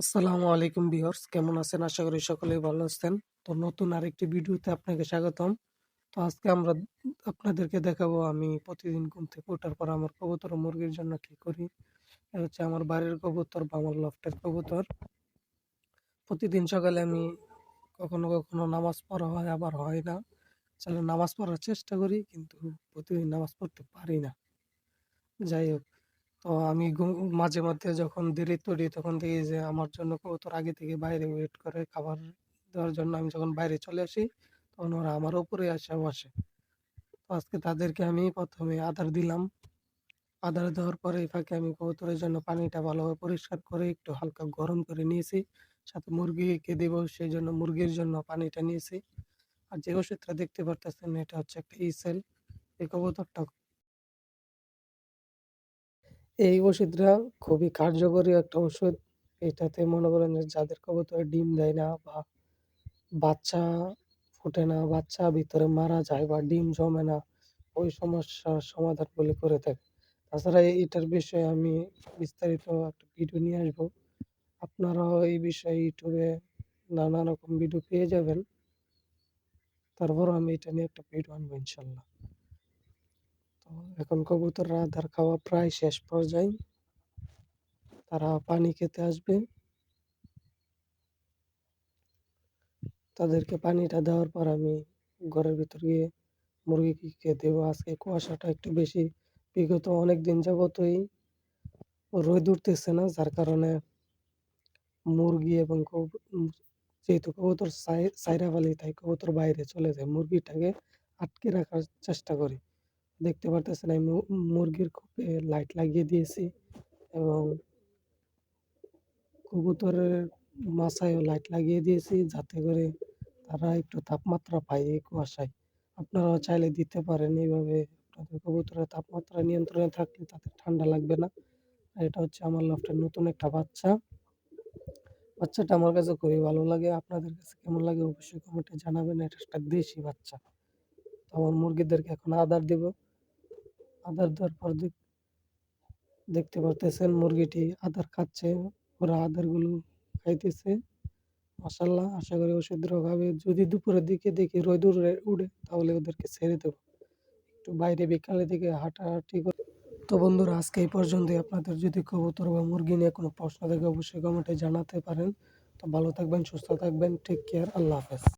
আসসালামু আলাইকুম ভিউয়ার্স, কেমন আছেন? আশা করি সকলেই ভালো আছেন। তো নতুন আরেকটি ভিডিওতে আপনাকে স্বাগতম। তো আজকে আমরা আপনাদেরকে দেখাবো, আমি প্রতিদিন ঘুম থেকে ওঠার পর আমার কবুতর মুরগির জন্য কি করি। এটা হচ্ছে আমার বাড়ির কবুতর বা আমার লফটের কবুতর। প্রতিদিন সকালে আমি কখনো কখনো নামাজ পড়া হয়, আবার হয় না। আসলে নামাজ পড়ার চেষ্টা করি, কিন্তু প্রতিদিন নামাজ পড়তে পারি না। যাই হোক তো আমি মাঝে মধ্যে যখন দেরি উঠি তখন দেখি যে আমার জন্য কবুতর আগে থেকে বাইরে ওয়েট করে খাবার দেওয়ার জন্য আমি যখন বাইরে চলে আসি, তখন ওরা আমার উপরে আসে বসে আজকে তাদেরকে আমি প্রথমে আদার দিলাম। আদার দেওয়ার পরে ফাঁকে আমি কবুতরের জন্য পানিটা ভালোভাবে পরিষ্কার করে একটু হালকা গরম করে নিয়েছি। সাথে মুরগিকে দেবো সেই জন্য মুরগির জন্য পানিটা নিয়েছি। আর যে ওষুধটা দেখতে পারতেছেন এটা হচ্ছে একটা ইসেল এই কবুতরটা এই ওষুধটা খুবই কার্যকরী একটা ওষুধ। এটাতে মনে করেন যে যাদের কবুতরে ডিম দেয় না বা বাচ্চা ফোটে না, বাচ্চা ভিতরে মারা যায় বা ডিম জমে না, ওই সমস্যার সমাধানগুলি করে থাকে। তাছাড়া এইটার বিষয়ে আমি বিস্তারিত একটা ভিডিও নিয়ে আসব। আপনারাও এই বিষয়ে ইউটিউবে নানা রকম ভিডিও পেয়ে যাবেন। তারপরও আমি এটা নিয়ে একটা ভিডিও আনব ইনশাল্লাহ। এখন কবুতররা আধার খাওয়া প্রায় শেষ পর্যায়ে। তারা পানি খেতে আসবে। তাদেরকে পানিটা দেওয়ার পর আমি ঘরের ভিতর গিয়ে মুরগিকে দেবো? আজকে কুয়াশাটা একটু বেশি। বিগত অনেক দিন যাবতই রোদ উঠতেছে না, যার কারণে মুরগি এবং যেহেতু কবুতর সাইরা ফালি তাই কবুতর বাইরে চলে যায়। মুরগিটাকে আটকে রাখার চেষ্টা করি। দেখতে পারতেছেন আমি মুরগির খোপে লাইট লাগিয়ে দিয়েছি এবং কবুতরের মাচায়ও লাইট লাগিয়ে দিয়েছি যাতে করে তারা একটু তাপমাত্রা পায় এই কুয়াশায়। আপনারাও চাইলে দিতে পারেন এইভাবে। আপনাদের কবুতরের তাপমাত্রা নিয়ন্ত্রণে থাকলে তাদের ঠান্ডা লাগবে না। আর এটা হচ্ছে আমার লফটের নতুন একটা বাচ্চা। বাচ্চাটা আমার কাছে খুবই ভালো লাগে। আপনাদের কাছে কেমন লাগে অবশ্যই কমেন্টে জানাবেন। এটা একটা দেশি বাচ্চা। আমার মুরগিদেরকে এখন আদার দিব। আদার দেওয়ার পর দেখতে পারতেছেন মুরগিটি আদার খাচ্ছে, ওরা আদারগুলো খাইতেছে। মাসাল্লাহ আশা করি ওষুধের অভাবে যদি দুপুরের দিকে দেখি রোদ উড়ে তাহলে ওদেরকে ছেড়ে দেবো। একটু বাইরে বিকালের দিকে হাঁটাহাঁটি করে তো বন্ধুরা, আজকে এই পর্যন্তই। আপনাদের যদি কবুতর বা মুরগি নিয়ে কোনো প্রশ্ন থাকে, অবশ্যই কমেন্টে জানাতে পারেন। তো ভালো থাকবেন, সুস্থ থাকবেন টেক কেয়ার আল্লাহ হাফেজ।